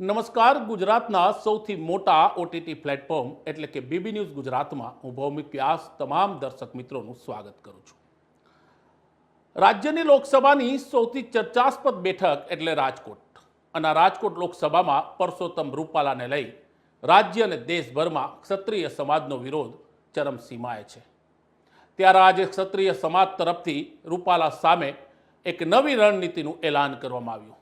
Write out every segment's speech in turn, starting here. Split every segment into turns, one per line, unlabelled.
નમસ્કાર, ગુજરાતના સૌથી મોટા ઓટીટી પ્લેટફોર્મ એટલે કે બીબી ન્યૂઝ ગુજરાતમાં હું ભૌમિક વ્યાસ તમામ દર્શક મિત્રોનું સ્વાગત કરું છું. રાજ્યની લોકસભાની સૌથી ચર્ચાસ્પદ બેઠક એટલે રાજકોટ. અને રાજકોટ લોકસભામાં પરસોત્તમ રૂપાલાને લઈ રાજ્ય અને દેશભરમાં ક્ષત્રિય સમાજનો વિરોધ ચરમસીમાએ છે. ત્યારે આજે ક્ષત્રિય સમાજ તરફથી રૂપાલા સામે એક નવી રણનીતિનું એલાન કરવામાં આવ્યું.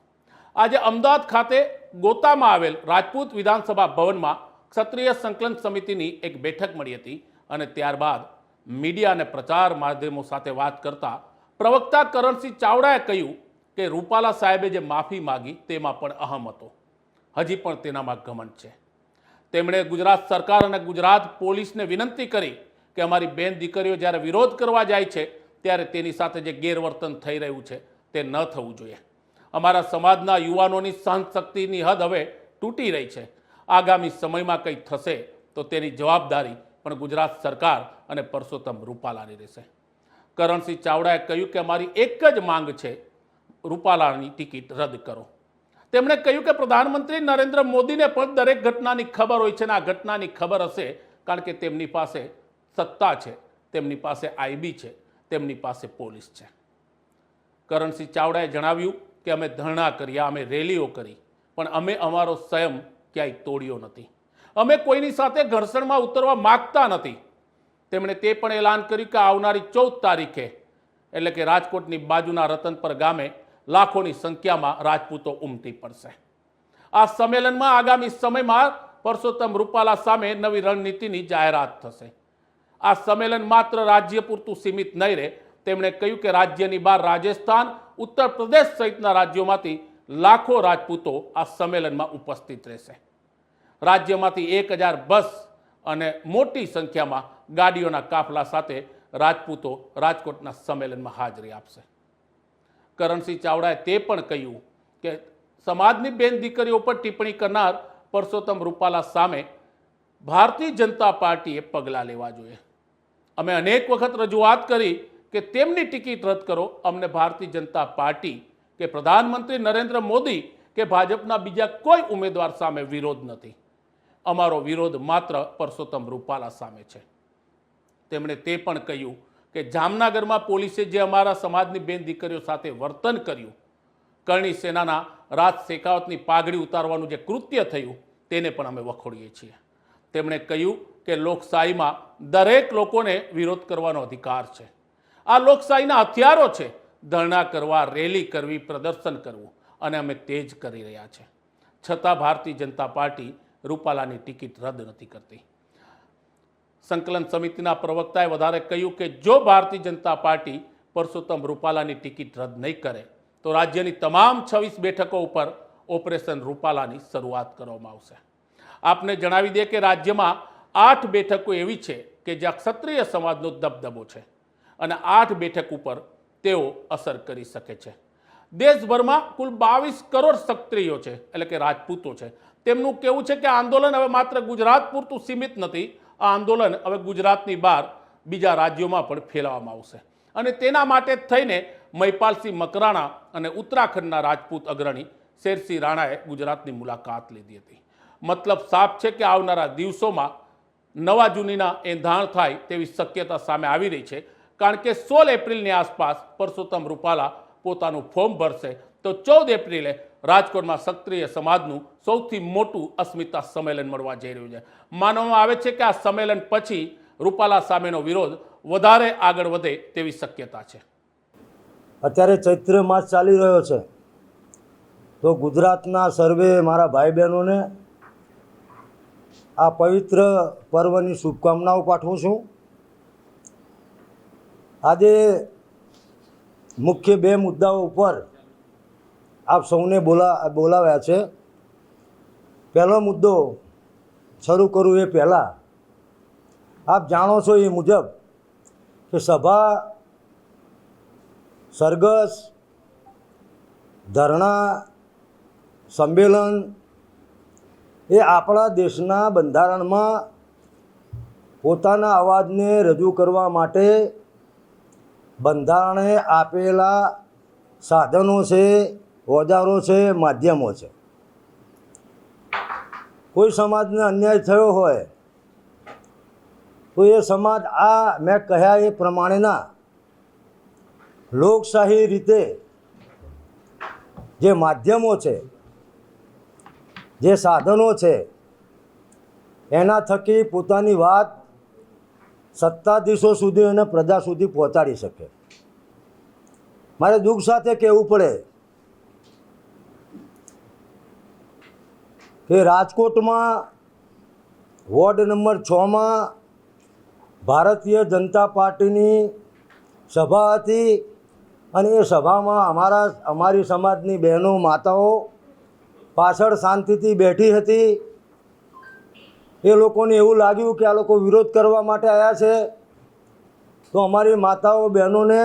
આજે અમદાવાદ ખાતે ગોતામાં આવેલ રાજપૂત વિધાનસભા ભવનમાં ક્ષત્રિય સંકલન સમિતિની એક બેઠક મળી હતી અને ત્યારબાદ મીડિયા અને પ્રચાર માધ્યમો સાથે વાત કરતા પ્રવક્તા કરણસિંહ ચાવડાએ કહ્યું કે રૂપાલા સાહેબે જે માફી માગી તેમાં પણ અહમ હતો. હજી પણ તેનામાં ઘમંડ છે. તેમણે ગુજરાત સરકાર અને ગુજરાત પોલીસને વિનંતી કરી કે અમારી બેન દીકરીઓ જ્યારે વિરોધ કરવા જાય છે, ત્યારે તેની સાથે જે ગેરવર્તન થઈ રહ્યું છે, તે ન થવું જોઈએ. અમારા સમાજના યુવાનોની સહનશક્તિની હદ હવે તૂટી રહી છે. આગામી સમયમાં કંઈ થશે તો તેની જવાબદારી પણ ગુજરાત સરકાર અને પરસોત્તમ રૂપાલાની રહેશે. કરણસિંહ ચાવડાએ કહ્યું કે અમારી એક જ માંગ છે, રૂપાલાની ટિકિટ રદ કરો. તેમણે કહ્યું કે પ્રધાનમંત્રી નરેન્દ્ર મોદીને પણ દરેક ઘટનાની ખબર હોય છે અને આ ઘટનાની ખબર હશે કારણ કે તેમની પાસે સત્તા છે, તેમની પાસે આઈબી છે, તેમની પાસે પોલીસ છે. કરણસિંહ ચાવડાએ જણાવ્યું કે અમે ધરણા કર્યા અમે રેલીઓ કરી, પણ અમે અમારો સંયમ ક્યાંય તોડ્યો નથી. અમે કોઈની સાથે ઘર્ષણમાં ઉતરવા માગતા નથી. તેમણે તે પણ એલાન કર્યું કે આવનારી ચૌદ તારીખે, એટલે કે રાજકોટની બાજુના રતનપર ગામે લાખોની સંખ્યામાં રાજપૂતો ઉમટી પડશે. આ સંમેલનમાં આગામી સમયમાં પરસોત્તમ રૂપાલા સામે નવી રણનીતિની જાહેરાત થશે. આ સંમેલન માત્ર રાજ્ય પૂરતું સીમિત નહીં રહે, તેમણે કહ્યું કે રાજ્યની બહાર રાજસ્થાન ઉત્તર પ્રદેશ સહિતના રાજ્યોમાંથી લાખો રાજપૂતો આ સંમેલનમાં ઉપસ્થિત રહેશે. રાજ્યમાંથી એક હજાર બસ અને મોટી સંખ્યામાં ગાડીઓના કાફલા સાથે રાજપૂતો રાજકોટના સંમેલનમાં હાજરી આપશે. કરણસિંહ ચાવડાએ તે પણ કહ્યું કે, સમાજની બેન દીકરીઓ પર ટિપ્પણી કરનાર પરસોત્તમ રૂપાલા સામે ભારતીય જનતા પાર્ટીએ પગલાં લેવા જોઈએ. અમે અનેક વખત રજૂઆત કરી કે તેમની ટિકિટ રદ કરો. અમને ભારતીય જનતા પાર્ટી કે પ્રધાનમંત્રી નરેન્દ્ર મોદી કે ભાજપના બીજા કોઈ ઉમેદવાર સામે વિરોધ નથી. અમારો વિરોધ માત્ર પરસોત્તમ રૂપાલા સામે છે. તેમણે તે પણ કહ્યું કે જામનગરમાં પોલીસે જે અમારા સમાજની બેન દીકરીઓ સાથે વર્તન કર્યું, કરણી સેનાના રાજ શેખાવતની પાઘડી ઉતારવાનું જે કૃત્ય થયું, તેને પણ અમે વખોડીએ છીએ. તેમણે કહ્યું કે લોકશાહીમાં દરેક લોકોને વિરોધ કરવાનો અધિકાર છે. આ લોકશાહીના હથિયારો છે. ધરણા કરવા, રેલી કરવી, પ્રદર્શન કરવું. અને અમે તે જ કરી રહ્યા છે. છતાં ભારતીય જનતા પાર્ટી રૂપાલાની ટિકિટ રદ નથી કરતી. સંકલન સમિતિના પ્રવક્તાએ વધારે કહ્યું કે જો ભારતીય જનતા પાર્ટી પરસોત્તમ રૂપાલાની ટિકિટ રદ નહીં કરે, તો રાજ્યની તમામ છવ્વીસ બેઠકો ઉપર ઓપરેશન રૂપાલાની શરૂઆત કરવામાં આવશે. આપને જણાવી દે કે રાજ્યમાં આઠ બેઠકો એવી છે કે જ્યાં ક્ષત્રિય સમાજનો દબદબો છે. અને આઠ બેઠક ઉપર તેઓ અસર કરી શકે છે. દેશભરમાં કુલ બાવીસ કરોડ ક્ષત્રિયો છે, એટલે કે રાજપૂતો છે. તેમનું કહેવું છે કે આંદોલન હવે માત્ર ગુજરાત પૂરતું સીમિત નથી, આ આંદોલન હવે ગુજરાતની બહાર બીજા રાજ્યોમાં પણ ફેલાવવામાં આવશે. અને તેના માટે થઈને મહિપાલસિંહ મકરાણા અને ઉત્તરાખંડના રાજપૂત અગ્રણી શેરસિંહ રાણાએ ગુજરાતની મુલાકાત લીધી હતી. મતલબ સાફ છે કે આવનારા દિવસોમાં નવા જૂનીના એંધાણ થાય તેવી શક્યતા સામે આવી રહી છે. કારણ કે સોળ એપ્રિલની આસપાસ પરસોત્તમ રૂપાલા પોતાનું ફોર્મ ભરશે. તો ચૌદ એપ્રિલે રાજકોટમાં ક્ષત્રિય સમાજનું સૌથી મોટું અસ્મિતા સંમેલન મળવા જઈ રહ્યું છે. માનવામાં આવે છે કે આ સંમેલન પછી રૂપાલા સામેનો વિરોધ વધારે આગળ વધે તેવી શક્યતા છે.
અત્યારે ચૈત્ર માસ ચાલી રહ્યો છે. તો ગુજરાતના સર્વે મારા ભાઈ બહેનોને આ પવિત્ર પર્વની શુભકામનાઓ પાઠવું છું. આજે મુખ્ય બે મુદ્દાઓ ઉપર આપ સૌને બોલા, બોલાવ્યા છે. પહેલો મુદ્દો શરૂ કરું એ પહેલાં, આપ જાણો છો એ મુજબ કે સભા, સરઘસ, ધરણા, સંમેલન એ આપણા દેશના બંધારણમાં પોતાના અવાજને રજૂ કરવા માટે બંધારણે આપેલા સાધનો છે, ઓજારો છે, માધ્યમો છે. કોઈ સમાજને અન્યાય થયો હોય, તો એ સમાજ આ મેં કહ્યા એ પ્રમાણેના લોકશાહી રીતે જે માધ્યમો છે, જે સાધનો છે, એના થકી પોતાની વાત સત્તાધીશો સુધી અને પ્રજા સુધી પહોંચાડી શકે. મારે દુઃખ સાથે કહેવું પડે કે રાજકોટમાં વોર્ડ નંબર છમાં ભારતીય જનતા પાર્ટીની સભા હતી અને એ સભામાં અમારા, અમારી સમાજની બહેનો, માતાઓ પાછળ શાંતિથી બેઠી હતી. એ લોકોને એવું લાગ્યું કે આ લોકો વિરોધ કરવા માટે આવ્યા છે. તો અમારી માતાઓ, બહેનોને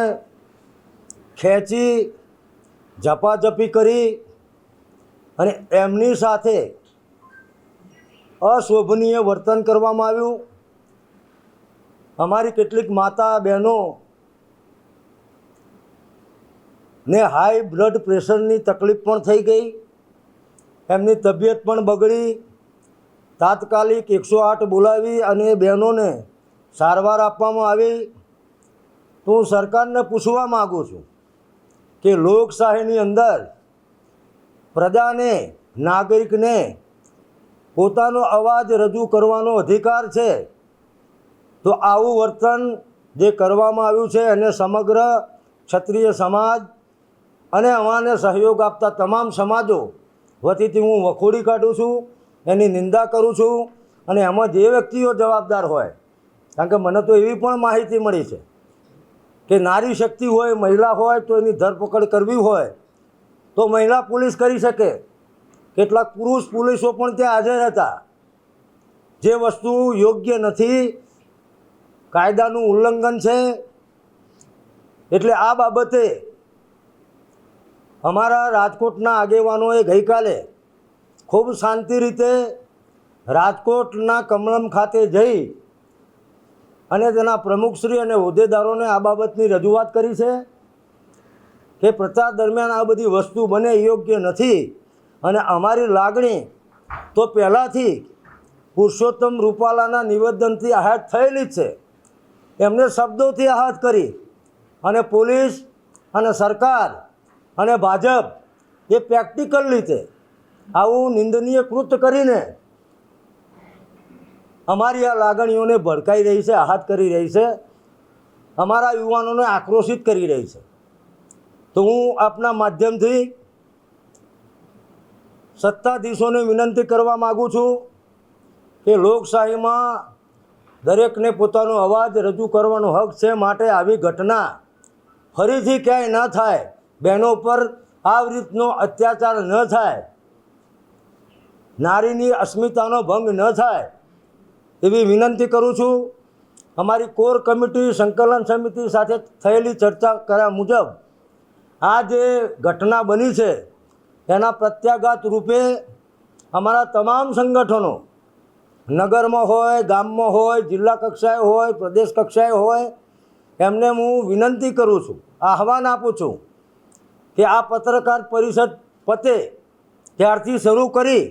ખેંચી, ઝપાઝપી કરી અને એમની સાથે અશોભનીય વર્તન કરવામાં આવ્યું. અમારી કેટલીક માતા, બહેનો ને હાઈ બ્લડ પ્રેશરની તકલીફ પણ થઈ ગઈ. એમની તબિયત પણ બગડી. તાત્કાલિક એકસો આઠ બોલાવી અને બહેનોને સારવાર આપવામાં આવી. તો હું સરકારને પૂછવા માગું છું કે લોકશાહીની અંદર પ્રજાને, નાગરિકને પોતાનો અવાજ રજૂ કરવાનો અધિકાર છે, તો આવું વર્તન જે કરવામાં આવ્યું છે એને સમગ્ર ક્ષત્રિય સમાજ અને અમાને સહયોગ આપતા તમામ સમાજો વતીથી હું વખોડી કાઢું છું. એની નિંદા કરું છું અને એમાં જે વ્યક્તિઓ જવાબદાર હોય, કારણ કે મને તો એવી પણ માહિતી મળી છે કે નારી શક્તિ હોય, મહિલા હોય, તો એની ધરપકડ કરવી હોય, તો મહિલા પોલીસ કરી શકે. કેટલાક પુરુષ પોલીસો પણ ત્યાં હાજર હતા. જે વસ્તુ યોગ્ય નથી, કાયદાનું ઉલ્લંઘન છે, એટલે આ બાબતે અમારા રાજકોટના આગેવાનોએ ગઈકાલે ખૂબ શાંતિ રીતે રાજકોટના કમલમ ખાતે જઈ અને તેના પ્રમુખશ્રી અને હોદ્દેદારોને આ બાબતની રજૂઆત કરી છે કે પ્રચાર દરમિયાન આ બધી વસ્તુ બને યોગ્ય નથી અને અમારી લાગણી તો પહેલાંથી પુરુષોત્તમ રૂપાલાના નિવેદનથી આહત થયેલી જ છે. એમને શબ્દોથી આહત કરી અને પોલીસ અને સરકાર અને ભાજપ એ પ્રેક્ટિકલ રીતે આવું નિંદનીય કૃત્ય કરીને અમારી આ લાગણીઓને ભડકાઈ રહી છે, આહત કરી રહી છે, અમારા યુવાનોને આક્રોશિત કરી રહી છે. તો હું આપના માધ્યમથી સત્તાધીશોને વિનંતી કરવા માગું છું કે લોકશાહીમાં દરેકને પોતાનો અવાજ રજૂ કરવાનો હક છે માટે આવી ઘટના ફરીથી ક્યાંય ન થાય, બહેનો પર આ રીતનો અત્યાચાર ન થાય. નારીની અસ્મિતાનો ભંગ ન થાય એવી વિનંતી કરું છું. અમારી કોર કમિટી સંકલન સમિતિ સાથે થયેલી ચર્ચા કર્યા મુજબ આ જે ઘટના બની છે, એના પ્રત્યાઘાત રૂપે અમારા તમામ સંગઠનો નગરમાં હોય, ગામમાં હોય, જિલ્લા કક્ષાએ હોય, પ્રદેશ કક્ષાએ હોય, એમને હું વિનંતી કરું છું, આહવાન આપું છું કે આ પત્રકાર પરિષદ પતે ત્યારથી શરૂ કરી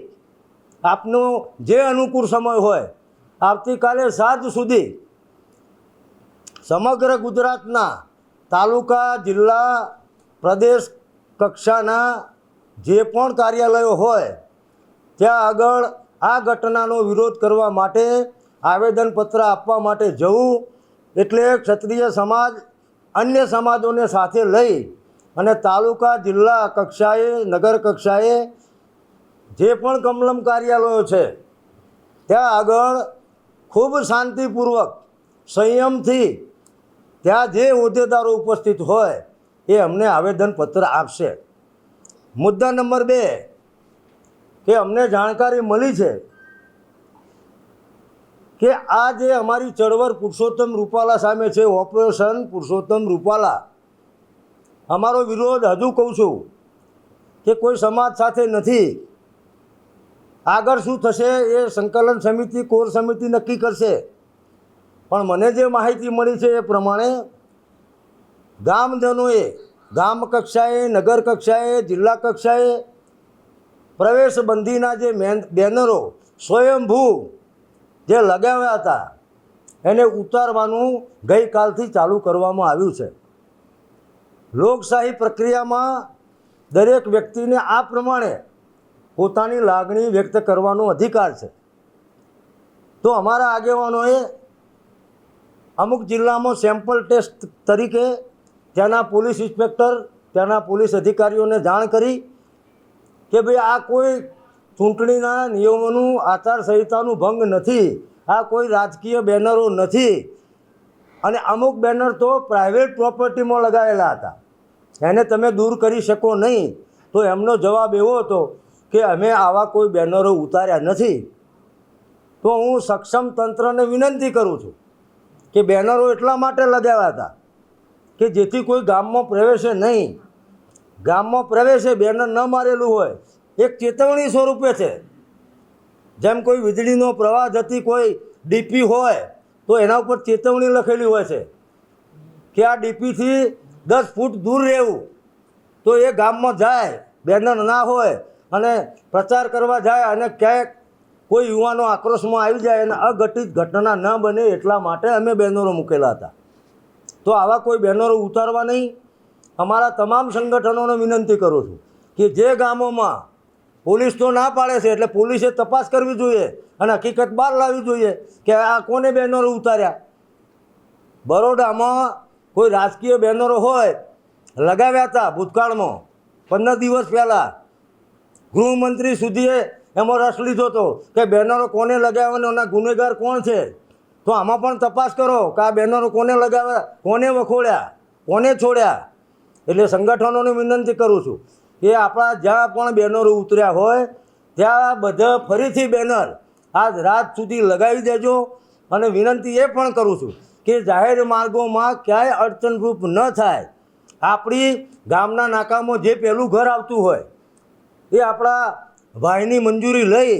આપનો જે અનુકૂળ સમય હોય, આવતીકાલે સાંજ સુધી સમગ્ર ગુજરાતના તાલુકા, જિલ્લા, પ્રદેશ કક્ષાના જે પણ કાર્યાલયો હોય, ત્યાં આગળ આ ઘટનાનો વિરોધ કરવા માટે આવેદનપત્ર આપવા માટે જવું એટલે ક્ષત્રિય સમાજ અન્ય સમાજોને સાથે લઈ અને તાલુકા, જિલ્લા કક્ષાએ, નગર કક્ષાએ જે પણ કમલમ કાર્યાલયો છે, ત્યાં આગળ ખૂબ શાંતિપૂર્વક સંયમથી ત્યાં જે હોદ્દેદારો ઉપસ્થિત હોય, એ અમને આવેદનપત્ર આપશે. મુદ્દા નંબર બે, કે અમને જાણકારી મળી છે કે આ જે અમારી ચળવળ પુરુષોત્તમ રૂપાલા સામે છે, ઓપરેશન પુરુષોત્તમ રૂપાલા, અમારો વિરોધ હજુ કહું છું કે કોઈ સમાજ સાથે નથી. આગળ શું થશે એ સંકલન સમિતિ, કોર સમિતિ નક્કી કરશે. પણ મને જે માહિતી મળી છે એ પ્રમાણે ગામજનોએ, ગામ કક્ષાએ, નગર કક્ષાએ, જિલ્લા કક્ષાએ પ્રવેશ બંધીના જે મેન, બેનરો સ્વયંભૂ જે લગાવ્યા હતા, એને ઉતારવાનું ગઈકાલથી ચાલુ કરવામાં આવ્યું છે. લોકશાહી પ્રક્રિયામાં દરેક વ્યક્તિને આ પ્રમાણે પોતાની લાગણી વ્યક્ત કરવાનો અધિકાર છે. તો અમારા આગેવાનોએ અમુક જિલ્લામાં સેમ્પલ ટેસ્ટ તરીકે ત્યાંના પોલીસ ઇન્સ્પેક્ટર ત્યાંના પોલીસ અધિકારીઓને જાણ કરી કે ભાઈ આ કોઈ ચૂંટણીના નિયમોનું આચારસંહિતાનું ભંગ નથી, આ કોઈ રાજકીય બેનરો નથી. અને અમુક બેનર તો પ્રાઇવેટ પ્રોપર્ટીમાં લગાવેલા હતા. એને તમે દૂર કરી શકો નહીં. તો એમનો જવાબ એવો હતો કે અમે આવા કોઈ બેનરો ઉતાર્યા નથી, તો હું સક્ષમ તંત્રને વિનંતી કરું છું કે બેનરો એટલા માટે લગાવ્યા હતા કે જેથી કોઈ ગામમાં પ્રવેશે નહીં. ગામમાં પ્રવેશે, બેનર ન મારેલું હોય. એક ચેતવણી સ્વરૂપે છે. જેમ કોઈ વીજળીનો પ્રવાહ જતી કોઈ ડીપી હોય, તો એના ઉપર ચેતવણી લખેલી હોય છે કે આ ડીપીથી દસ ફૂટ દૂર રહેવું. તો એ ગામમાં જાય, બેનર ના હોય અને પ્રચાર કરવા જાય અને ક્યાંક કોઈ યુવાનો આક્રોશમાં આવી જાય અને અઘટિત ઘટના ન બને એટલા માટે અમે બેનરો મૂકેલા હતા. તો આવા કોઈ બેનરો ઉતારવા નહીં. અમારા તમામ સંગઠનોને વિનંતી કરું છું કે જે ગામોમાં પોલીસ તો ના પાડે છે એટલે પોલીસે તપાસ કરવી જોઈએ અને હકીકત બહાર લાવવી જોઈએ કે આ કોને બેનરો ઉતાર્યા. બરોડામાં કોઈ રાજકીય બેનરો હોય, લગાવ્યા હતા ભૂતકાળમાં. પંદર દિવસ પહેલાં ગૃહમંત્રી સુધીએ એમાં રસ લીધો હતો કે બેનરો કોને લગાવ્યા અને ગુનેગાર કોણ છે? તો આમાં પણ તપાસ કરો કે આ બેનરો કોને લગાવ્યા કોને વખોડ્યા, કોને છોડ્યા? એટલે સંગઠનોને વિનંતી કરું છું કે આપણા જ્યાં પણ બેનરો ઉતર્યા હોય, ત્યાં બધા ફરીથી બેનર આજ રાત સુધી લગાવી દેજો અને વિનંતી એ પણ કરું છું કે જાહેર માર્ગોમાં ક્યાંય અડચણરૂપ ન થાય. આપણી ગામના નાકામાં જે પહેલું ઘર આવતું હોય એ આપણા ભાઈની મંજૂરી લઈ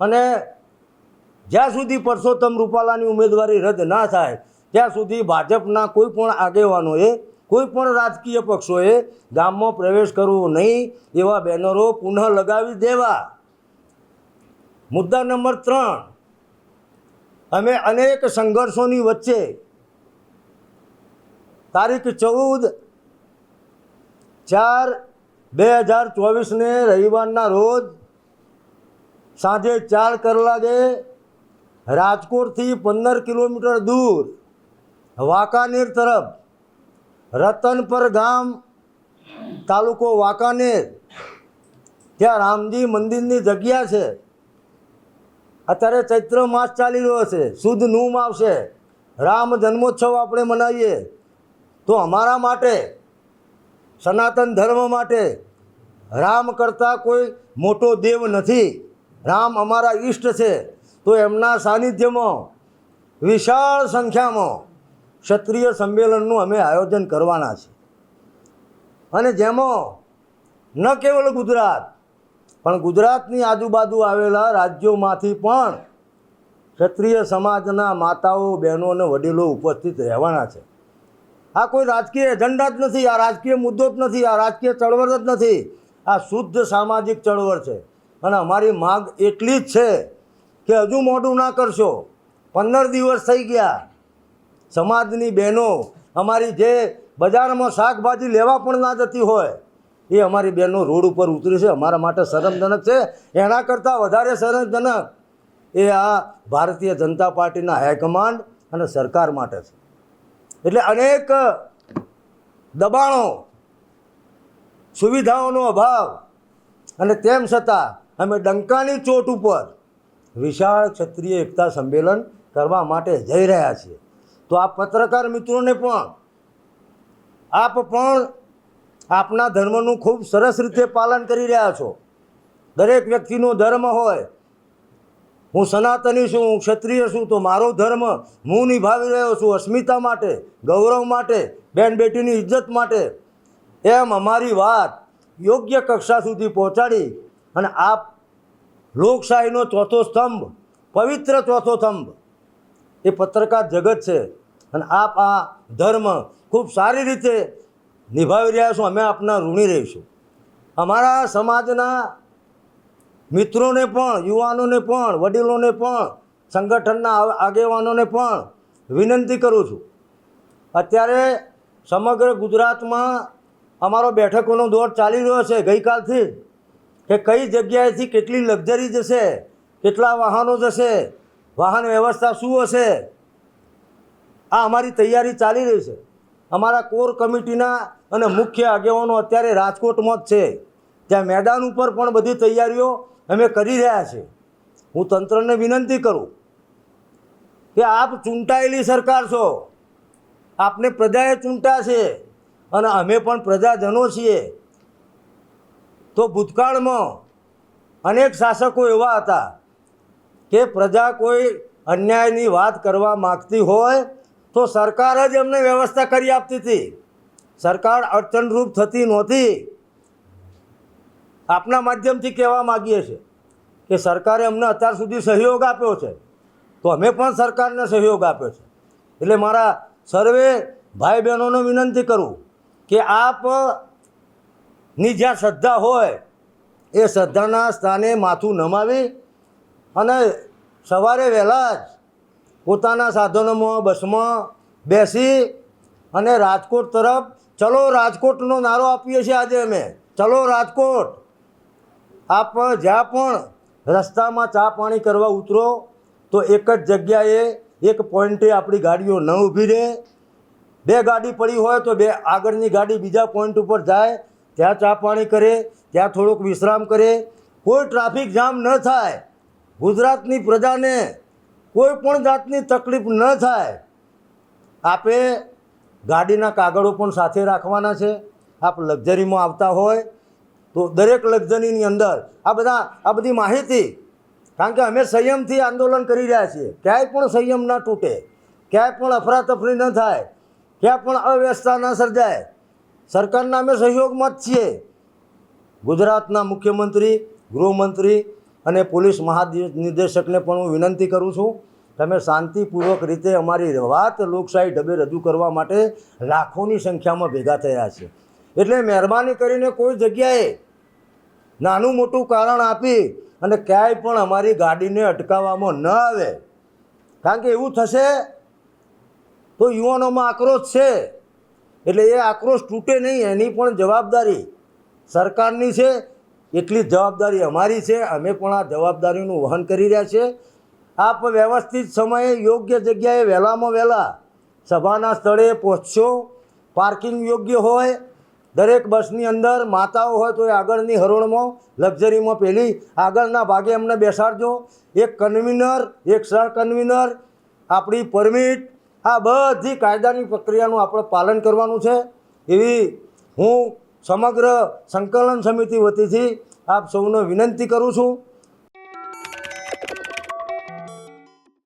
અને જ્યાં સુધી પરસોત્તમ રૂપાલાની ઉમેદવારી રદ ના થાય, ત્યાં સુધી ભાજપના કોઈ પણ આગેવાનોએ, કોઈ પણ રાજકીય પક્ષોએ ગામમાં પ્રવેશ કરવો નહીં, એવા બેનરો પુનઃ લગાવી દેવા. મુદ્દા નંબર ત્રણ, અમે અનેક સંઘર્ષોની વચ્ચે તારીખ ચૌદ ચાર બે હજાર ચોવીસને રવિવારના રોજ સાંજે ચાર કલાકે રાજકોટથી પંદર કિલોમીટર દૂર વાંકાનેર તરફ રતનપર ગામ તાલુકો વાંકાનેર, ત્યાં રામજી મંદિરની જગ્યા છે. અત્યારે ચૈત્ર માસ ચાલી રહ્યો છે. શુદ્ધ નૂમ આવશે. રામ જન્મોત્સવ આપણે મનાવીએ. તો અમારા માટે સનાતન ધર્મ માટે રામ કરતાં કોઈ મોટો દેવ નથી. રામ અમારા ઈષ્ટ છે. તો એમના સાનિધ્યમાં વિશાળ સંખ્યામાં ક્ષત્રિય સંમેલનનું અમે આયોજન કરવાના છે. અને જેમાં ન કેવળ ગુજરાત, પણ ગુજરાતની આજુબાજુ આવેલા રાજ્યોમાંથી પણ ક્ષત્રિય સમાજના માતાઓ, બહેનો અને વડીલો ઉપસ્થિત રહેવાના છે. આ કોઈ રાજકીય એજન્ડા જ નથી, આ રાજકીય મુદ્દો જ નથી, આ રાજકીય ચળવળ જ નથી. આ શુદ્ધ સામાજિક ચળવળ છે. અને અમારી માગ એટલી જ છે કે હજુ મોઢું ના કરશો. પંદર દિવસ થઈ ગયા. સમાજની બહેનો, અમારી જે બજારમાં શાકભાજી લેવા પણ ના જતી હોય, એ અમારી બહેનો રોડ ઉપર ઉતરી છે. અમારા માટે શરમજનક છે. એના કરતાં વધારે શરમજનક એ આ ભારતીય જનતા પાર્ટીના હાઈકમાન્ડ અને સરકાર માટે છે. એટલે અનેક દબાણો, સુવિધાઓનો અભાવ અને તેમ છતાં અમે ડંકાની ચોટ ઉપર વિશાળ ક્ષત્રિય એકતા સંમેલન કરવા માટે જઈ રહ્યા છીએ. તો આ પત્રકાર મિત્રોને પણ, આપ પણ આપના ધર્મનું ખૂબ સરસ રીતે પાલન કરી રહ્યા છો. દરેક વ્યક્તિનો ધર્મ હોય હું સનાતની છું, હું ક્ષત્રિય છું, તો મારો ધર્મ હું નિભાવી રહ્યો છું અસ્મિતા માટે, ગૌરવ માટે, બેન બેટીની ઇજ્જત માટે. એમ અમારી વાત યોગ્ય કક્ષા સુધી પહોંચાડી અને આપ લોકશાહીનો ચોથો સ્તંભ, પવિત્ર ચોથો સ્તંભ. એ પત્રકાર જગત છે અને આપ આ ધર્મ ખૂબ સારી રીતે નિભાવી રહ્યા છો, અમે આપના ઋણી રહીશું. અમારા સમાજના મિત્રોને પણ, યુવાનોને પણ, વડીલોને પણ, સંગઠનના આગેવાનોને પણ વિનંતી કરું છું. અત્યારે સમગ્ર ગુજરાતમાં અમારો બેઠકોનો દોર ચાલી રહ્યો છે ગઈકાલથી કે કઈ જગ્યાએથી કેટલી લક્ઝરી જશે, કેટલા વાહનો જશે, વાહન વ્યવસ્થા શું હશે, આ અમારી તૈયારી ચાલી રહી છે. અમારા કોર કમિટીના અને મુખ્ય આગેવાનો અત્યારે રાજકોટમાં જ છે. ત્યાં મેદાન ઉપર પણ બધી તૈયારીઓ અમે કરી રહ્યા છીએ. હું તંત્રને વિનંતી કરું કે આપ ચૂંટાયેલી સરકાર છો. આપને પ્રજાએ ચૂંટ્યા છે અને અમે પણ પ્રજાજનો છીએ. તો ભૂતકાળમાં અનેક શાસકો એવા હતા કે પ્રજા કોઈ અન્યાયની વાત કરવા માગતી હોય તો સરકાર જ એમને વ્યવસ્થા કરી આપતી હતી. સરકાર અડચણરૂપ થતી નહોતી. આપના માધ્યમથી કહેવા માગીએ છીએ કે સરકારે અમને અત્યાર સુધી સહયોગ આપ્યો છે, તો અમે પણ સરકારને સહયોગ આપ્યો છે. એટલે મારા સર્વે ભાઈ બહેનોને વિનંતી કરું કે આપની જ્યાં શ્રદ્ધા હોય, એ શ્રદ્ધાના સ્થાને માથું નમાવી અને સવારે વહેલા જ પોતાના સાધનોમાં, બસમાં બેસી અને રાજકોટ તરફ, ચલો રાજકોટનો નારો આપીએ છીએ આજે અમે, ચલો રાજકોટ આપ જ્યાં પણ રસ્તામાં ચા પાણી કરવા ઉતરો, તો એક જ જગ્યાએ એક પોઈન્ટે આપણી ગાડીઓ ન ઊભી રહે. બે ગાડી પડી હોય તો બે આગળની ગાડી બીજા પોઈન્ટ ઉપર જાય, ત્યાં ચા પાણી કરે, ત્યાં થોડોક વિશ્રામ કરે. કોઈ ટ્રાફિક જામ ન થાય, ગુજરાતની પ્રજાને કોઈ પણ જાતની તકલીફ ન થાય. આપે ગાડીના કાગળો પણ સાથે રાખવાના છે. આપ લક્ઝરીમાં આવતા હોય તો દરેક લગ્જનીની અંદર આ બધા આ બધી માહિતી. કારણ કે અમે સંયમથી આંદોલન કરી રહ્યા છીએ. ક્યાંય પણ સંયમ ન તૂટે. ક્યાંય પણ અફરાતફરી ન થાય. ક્યાં પણ અવ્યવસ્થા ન સર્જાય. સરકારના અમે સહયોગમાં જ છીએ. ગુજરાતના મુખ્યમંત્રી, ગૃહમંત્રી અને પોલીસ મહાનિર્દેશકને પણ હું વિનંતી કરું છું, તમે શાંતિપૂર્વક રીતે અમારી વાત લોકશાહી ઢબે રજૂ કરવા માટે લાખોની સંખ્યામાં ભેગા થયા છે. એટલે મહેરબાની કરીને કોઈ જગ્યાએ નાનું મોટું કારણ આપી અને ક્યાંય પણ અમારી ગાડીને અટકાવવામાં ન આવે. કારણ કે એવું થશે, તો યુવાનોમાં આક્રોશ છે. એટલે એ આક્રોશ તૂટે નહીં, એની પણ જવાબદારી સરકારની છે. એટલી જવાબદારી અમારી છે. અમે પણ આ જવાબદારીનું વહન કરી રહ્યા છીએ. આપ વ્યવસ્થિત સમયે યોગ્ય જગ્યાએ વહેલામાં વહેલા સભાના સ્થળે પહોંચશો. પાર્કિંગ યોગ્ય હોય દરેક બસની અંદર માતાઓ હોય તો એ આગળની હરોળમાં, લક્ઝરીમાં પહેલી, આગળના ભાગે અમને બેસાડજો. એક કન્વીનર, એક સર કન્વીનર, આપણી પરમિટ, આ બધી કાયદાની પ્રક્રિયાનું આપણે પાલન કરવાનું છે. એવી હું સમગ્ર સંકલન સમિતિ વતીથી આપ સૌને વિનંતી કરું છું.